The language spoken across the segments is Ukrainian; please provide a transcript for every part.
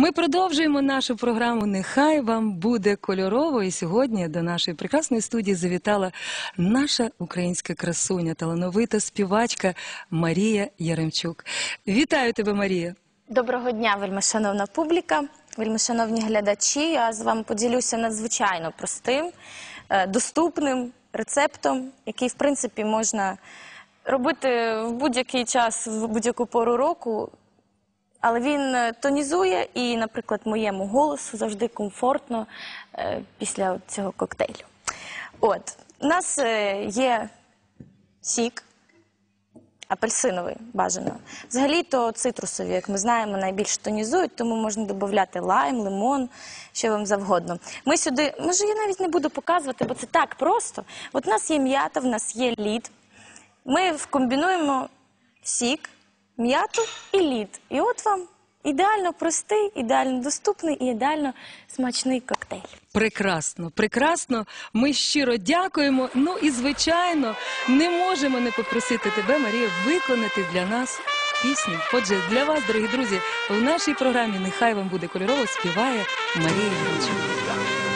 Ми продовжуємо нашу програму. Нехай вам буде кольорово. І сьогодні до нашої прекрасної студії завітала наша українська красуня, талановита співачка Марія Яремчук. Вітаю тебе, Марія! Доброго дня, вельмишановна публіка, вельмишановні глядачі. Я з вами поділюся надзвичайно простим, е, доступним рецептом, який, в принципі, можна робити в будь-який час, в будь-яку пору року. Але він е, тонізує і, наприклад, моєму голосу завжди комфортно е, після цього коктейлю. От, у нас е, є сік, апельсиновий бажано. Взагалі-то цитрусові, як ми знаємо, найбільш тонізують, тому можна додати лайм, лимон, що вам завгодно. Ми сюди, може, я навіть не буду показувати, бо це так просто. От у нас є м'ята, в нас є лід. Ми комбінуємо сік, м'яту і лід. І от вам ідеально простий, ідеально доступний і ідеально смачний коктейль. Прекрасно, прекрасно. Ми щиро дякуємо. Ну і звичайно, не можемо не попросити тебе, Марія, виконати для нас пісню. Отже, для вас, дорогі друзі, в нашій програмі Нехай вам буде кольорово співає Марія Яремчук.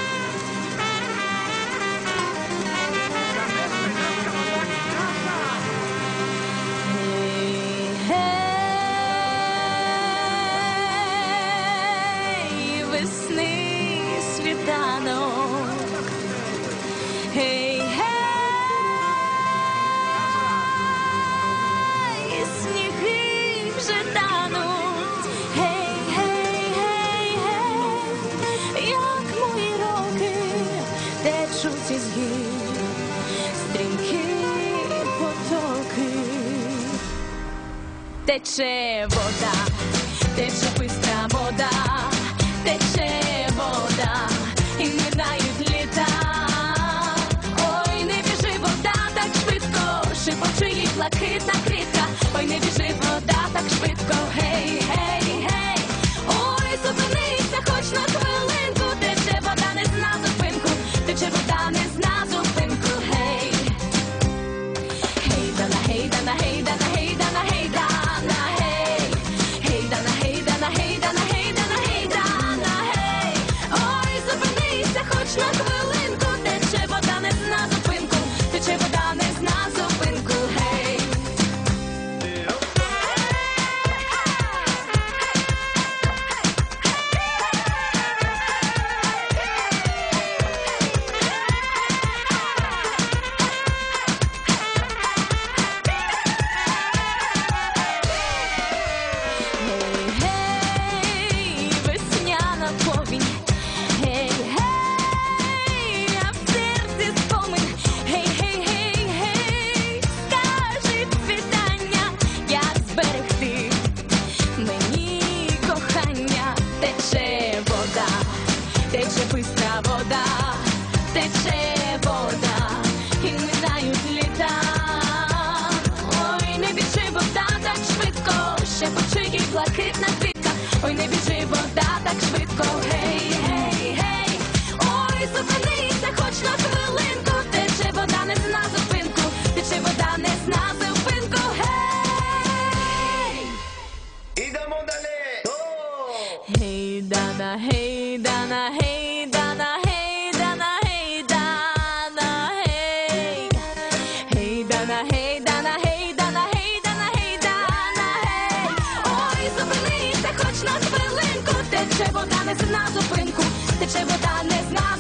Гей, гей, сніги вже тануть. Гей, гей, гей, гей, як мої роки течуть із гір, стрімкі потоки. Тече вода, тече бистра шипочи їй блакитна квітка. Ой, не біжи Дана, гей, дана, гей, дана, гей, дана, гей, дана, гей. Гей, дана, гей, дана, гей, дана, гей, дана, гей, дана. Ой, зупинися хоч на хвилинку, тече вода не зна зупинку, тече вода не зна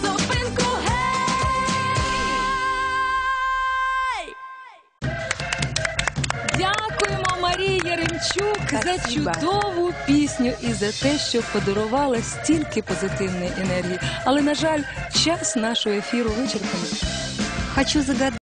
Яремчук за чудову пісню і за те, що подарувала стільки позитивної енергії. Але, на жаль, час нашого ефіру вичерпаний. Хочу загадать.